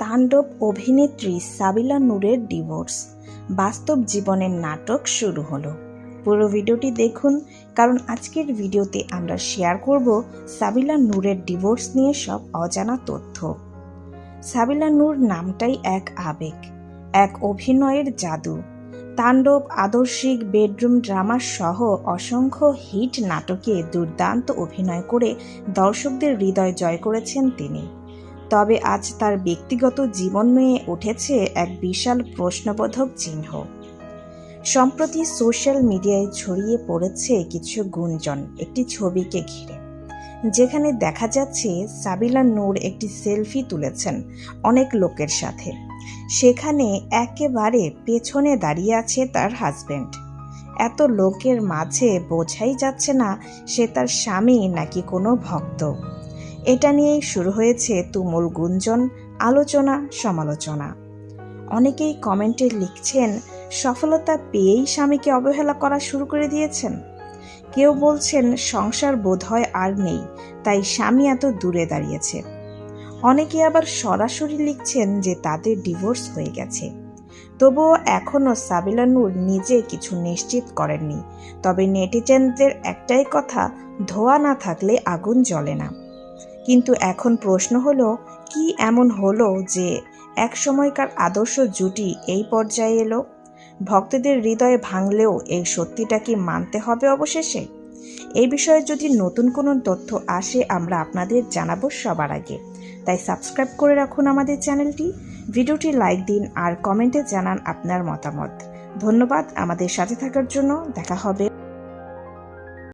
তাণ্ডব অভিনেত্রী সাবিলা নূরের ডিভোর্স। বাস্তব জীবনের নাটক শুরু হলো। পুরো ভিডিওটি দেখুন, কারণ আজকের ভিডিওতে আমরা শেয়ার করব সাবিলা নূরের ডিভোর্স নিয়ে সব অজানা তথ্য। সাবিলা নূর নামটাই এক আবেগ, এক অভিনয়ের জাদু। তাণ্ডব, আদর্শিক, বেডরুম ড্রামা সহ অসংখ্য হিট নাটকে দুর্দান্ত অভিনয় করে দর্শকদের হৃদয় জয় করেছেন তিনি। তবে আজ তার ব্যক্তিগত জীবন নিয়ে উঠেছে এক বিশাল প্রশ্নবোধক চিহ্ন। সম্প্রতি সোশ্যাল মিডিয়ায় ছড়িয়ে পড়েছে কিছু গুঞ্জন, একটি ছবিকে ঘিরে। যেখানে দেখা যাচ্ছে সাবিলা নূর একটি সেলফি তুলেছেন অনেক লোকের সাথে। সেখানে একেবারে পেছনে দাঁড়িয়ে আছে তার হাজব্যান্ড এত লোকের মাঝে বোঝাই যাচ্ছে না সে তার স্বামী নাকি কোনো ভক্ত। এটা নিয়েই শুরু হয়েছে তুমুল গুঞ্জন, আলোচনা, সমালোচনা। অনেকেই কমেন্টে লিখছেন, সফলতা পেয়েই স্বামীকে অবহেলা করা শুরু করে দিয়েছেন। কেউ বলছেন, সংসার বোধহয় আর নেই, তাই স্বামী এত দূরে দাঁড়িয়েছে। অনেকে আবার সরাসরি লিখছেন যে তাদের ডিভোর্স হয়ে গেছে। তবুও এখনও সাবিলা নূর নিজে কিছু নিশ্চিত করেননি, তবে নেটিজেনদের একটাই কথা, ধোয়া না থাকলে আগুন জ্বলে না। কিন্তু এখন প্রশ্ন হলো, কি এমন হলো যে এক সময়কার আদর্শ জুটি এই পর্যায়ে এলো? ভক্তদের হৃদয়ে ভাঙলেও এই সত্যিটা কি মানতে হবে অবশেষে? এই বিষয়ে যদি নতুন কোনো তথ্য আসে, আমরা আপনাদের জানাব সবার আগে। তাই সাবস্ক্রাইব করে রাখুন আমাদের চ্যানেলটি, ভিডিওটি লাইক দিন আর কমেন্টে জানান আপনার মতামত। ধন্যবাদ আমাদের সাথে থাকার জন্য, দেখা হবে